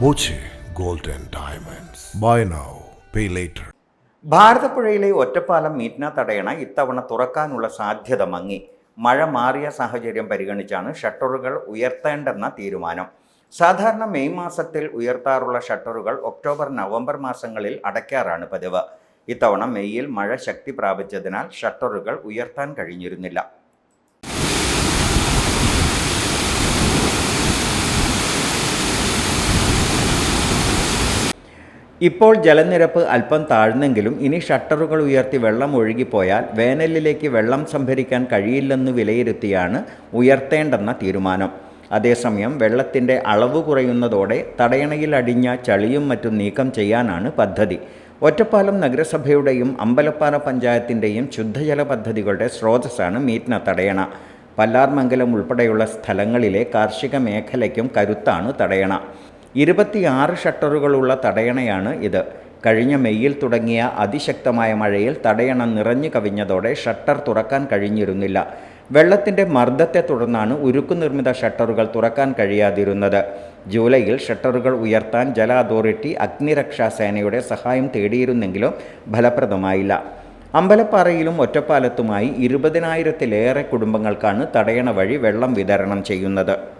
Boche gold Diamonds. Buy now, pay later. ഭാരതപ്പുഴയിലെ ഒറ്റപ്പാലം മീറ്റ്ന തടയണ ഇത്തവണ തുറക്കാനുള്ള സാധ്യത മങ്ങി മഴ മാറിയ സാഹചര്യം പരിഗണിച്ചാണ് ഷട്ടറുകൾ ഉയർത്തേണ്ടെന്ന തീരുമാനം സാധാരണ മെയ് മാസത്തിൽ ഉയർത്താറുള്ള ഷട്ടറുകൾ ഒക്ടോബർ നവംബർ മാസങ്ങളിൽ അടയ്ക്കാറാണ് പതിവ് ഇത്തവണ മെയ്യിൽ മഴ ശക്തി പ്രാപിച്ചതിനാൽ ഷട്ടറുകൾ ഉയർത്താൻ കഴിഞ്ഞിരുന്നില്ല ഇപ്പോൾ ജലനിരപ്പ് അല്പം താഴ്ന്നെങ്കിലും ഇനി ഷട്ടറുകൾ ഉയർത്തി വെള്ളം ഒഴുകിപ്പോയാൽ വേനലിലേക്ക് വെള്ളം സംഭരിക്കാൻ കഴിയില്ലെന്ന് വിലയിരുത്തിയാണ് ഉയർത്തേണ്ടെന്ന തീരുമാനം. അതേസമയം വെള്ളത്തിന്റെ അളവ് കുറയുന്നതോടെ തടയണയിൽ അടിഞ്ഞ ചളിയും മറ്റും നീക്കം ചെയ്യാനാണ് പദ്ധതി. ഒറ്റപ്പാലം നഗരസഭയുടെയും അമ്പലപ്പാറ പഞ്ചായത്തിന്റെയും ശുദ്ധജല പദ്ധതികളുടെ സ്രോതസ്സാണ് മീറ്റ്ന തടയണ. പല്ലാർമംഗലം ഉൾപ്പെടെയുള്ള സ്ഥലങ്ങളിലെ കാർഷിക മേഖലയ്ക്കും കരുത്താണ് തടയണ. ഇരുപത്തിയാറ് ഷട്ടറുകളുള്ള തടയണയാണ് ഇത്. കഴിഞ്ഞ മെയ്യിൽ തുടങ്ങിയ അതിശക്തമായ മഴയിൽ തടയണ നിറഞ്ഞു കവിഞ്ഞതോടെ ഷട്ടർ തുറക്കാൻ കഴിഞ്ഞിരുന്നില്ല. വെള്ളത്തിന്റെ മർദ്ദത്തെ തുടർന്നാണ് ഉരുക്കു നിർമ്മിത ഷട്ടറുകൾ തുറക്കാൻ കഴിയാതിരുന്നത്. ജൂലൈയിൽ ഷട്ടറുകൾ ഉയർത്താൻ ജല അതോറിറ്റി അഗ്നിരക്ഷാ സേനയുടെ സഹായം തേടിയിരുന്നെങ്കിലും ഫലപ്രദമായില്ല. അമ്പലപ്പാറയിലും ഒറ്റപ്പാലത്തുമായി ഇരുപതിനായിരത്തിലേറെ കുടുംബങ്ങൾക്കാണ് തടയണ വഴി വെള്ളം വിതരണം ചെയ്യുന്നത്.